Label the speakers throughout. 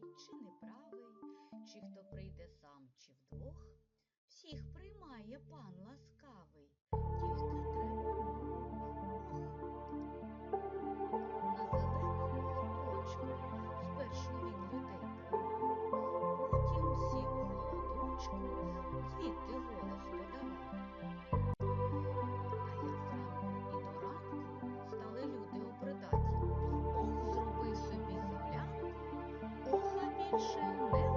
Speaker 1: чи неправий, чи хто прийде сам, чи вдвох, всіх приймає пан ласкавий, тільки треба більше не видать.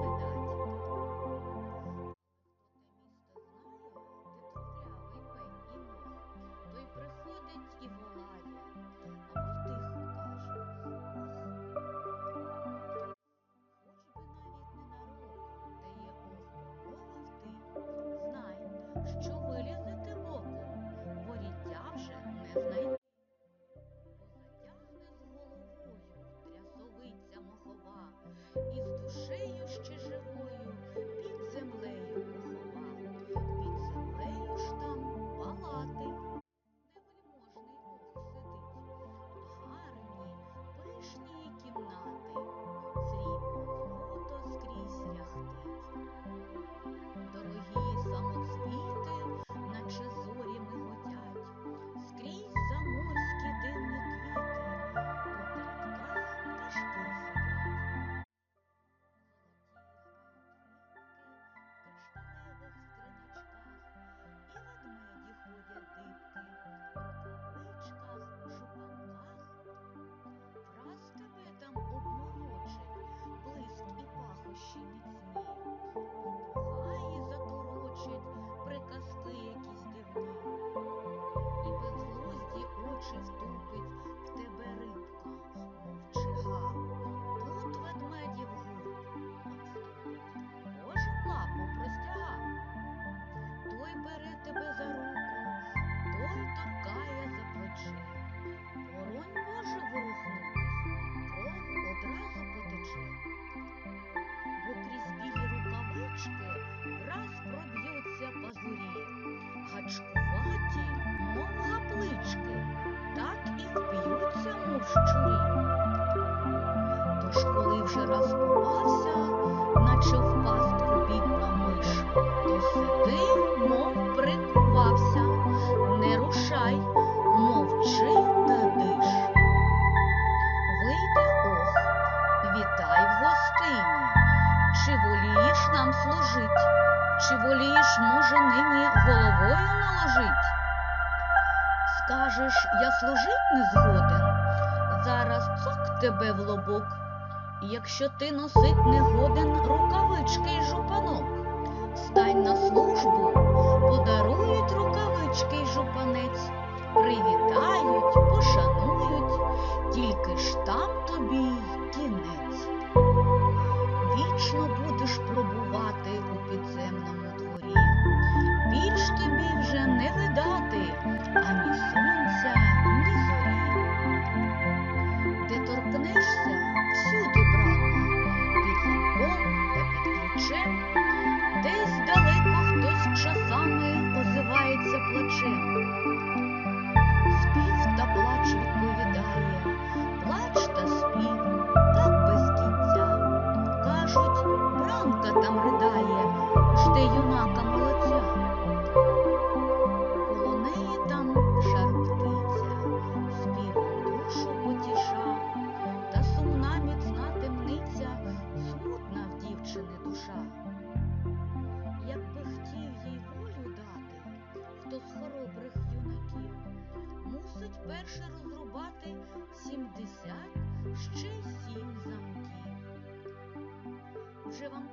Speaker 1: Той приходить і волає, або тихо каже Хоч би навіть ненароком дає ох ти, знай, що вилізете боком, воріття вже не знайти. Служить, чи волієш, може, нині головою наложить? Скажеш, я служить не згоден, зараз цок тебе в лобок. Якщо ти носить не годен рукавички й жупанок, стань на службу, подарують рукавички й жупанець, привітають, пошанують, тільки ж там тобі й кінець. Вічно будеш пробувати там ридає, жде юнака молодця. Коло неї там жар птиця, співом душу потіша, та сумна міцна темниця, смутна в дівчини душа. Якби хотів їй волю дати, хто з хоробрих юнаків, мусить перше розрубати сімдесят ще сім замків. Вже вам